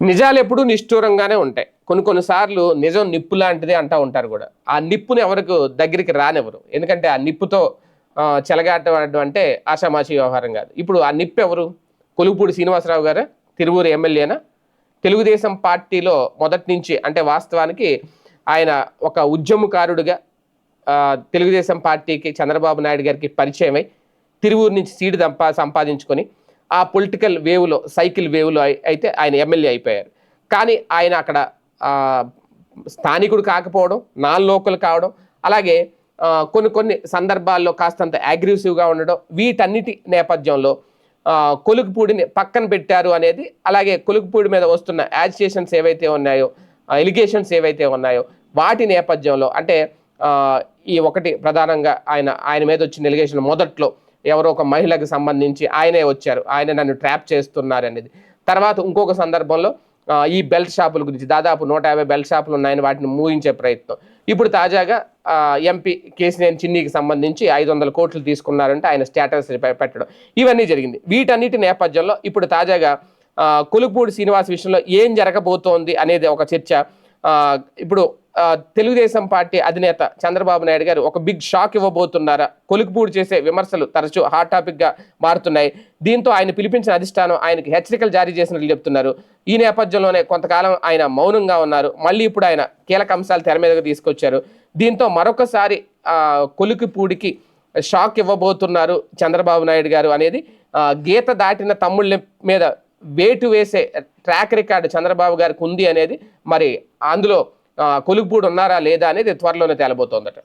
నిజాలు ఎప్పుడూ నిష్ఠూరంగానే ఉంటాయి. కొన్ని కొన్నిసార్లు నిజం నిప్పు లాంటిది అంటూ ఉంటారు కూడా. ఆ నిప్పుని ఎవరికి దగ్గరికి రానివ్వరు. ఎందుకంటే ఆ నిప్పుతో చెలగాటం అంటే ఆషామాషి వ్యవహారం కాదు. ఇప్పుడు ఆ నిప్పు ఎవరు? కొలుపూడి శ్రీనివాసరావు గారు తిరువూరు ఎమ్మెల్యేనా తెలుగుదేశం పార్టీలో మొదటి నుంచి అంటే వాస్తవానికి ఆయన ఒక ఉద్యమకారుడిగా తెలుగుదేశం పార్టీకి చంద్రబాబు నాయుడు గారికి పరిచయమై తిరువూరు నుంచి సీటు సంపా సంపాదించుకొని ఆ పొలిటికల్ వేవ్లో సైకిల్ వేవ్లో అయితే ఆయన ఎమ్మెల్యే అయిపోయారు. కానీ ఆయన అక్కడ స్థానికుడు కాకపోవడం నాన్ లోకల్ కావడం అలాగే కొన్ని కొన్ని సందర్భాల్లో కాస్తంత అగ్రెసివ్గా ఉండడం వీటన్నిటి నేపథ్యంలో కొలుకుపూడిని పక్కన పెట్టారు అనేది అలాగే కొలుకుపూడి మీద వస్తున్న యాజిటేషన్స్ ఏవైతే ఉన్నాయో ఎలిగేషన్స్ ఏవైతే ఉన్నాయో వాటి నేపథ్యంలో అంటే ఈ ఒకటి ప్రధానంగా ఆయన ఆయన మీద వచ్చిన ఎలిగేషన్ మొదట్లో ఎవరో ఒక మహిళకు సంబంధించి ఆయనే వచ్చారు ఆయన నన్ను ట్రాప్ చేస్తున్నారు అనేది తర్వాత ఇంకొక సందర్భంలో ఈ బెల్ట్ షాపుల గురించి దాదాపు నూట యాభై బెల్ట్ షాపులు ఉన్నాయని వాటిని మూయించే ప్రయత్నం. ఇప్పుడు తాజాగా ఎంపీ కేసీనేని చిన్నికి సంబంధించి ఐదు వందల కోట్లు తీసుకున్నారంటే ఆయన స్టేటస్ పెట్టడం. ఇవన్నీ జరిగింది. వీటన్నిటి నేపథ్యంలో ఇప్పుడు తాజాగా ఆ, కొలుపూడి శ్రీనివాస్ విషయంలో ఏం జరగబోతోంది అనేది ఒక చర్చ ఇప్పుడు తెలుగుదేశం పార్టీ అధినేత చంద్రబాబు నాయుడు గారు ఒక బిగ్ షాక్ ఇవ్వబోతున్నారా? కొలుకుపూడి చేసే విమర్శలు తరచూ హాట్ టాపిక్గా మారుతున్నాయి. దీంతో ఆయన పిలిపించిన అధిష్టానం ఆయనకి హెచ్చరికలు జారీ చేసినట్లు చెప్తున్నారు. ఈ నేపథ్యంలోనే కొంతకాలం ఆయన మౌనంగా ఉన్నారు. మళ్ళీ ఇప్పుడు ఆయన కీలక అంశాలు తెర మీదకి తీసుకొచ్చారు. దీంతో మరొకసారి కొలుకుపూడికి షాక్ ఇవ్వబోతున్నారు చంద్రబాబు నాయుడు గారు అనేది గీత దాటిన తమ్ముళ్ళ మీద వేటు వేసే ట్రాక్ రికార్డు చంద్రబాబు గారికి ఉంది అనేది మరి అందులో ఆ, ఉన్నారా లేదా అనేది త్వరలోనే తేలబోతోందట.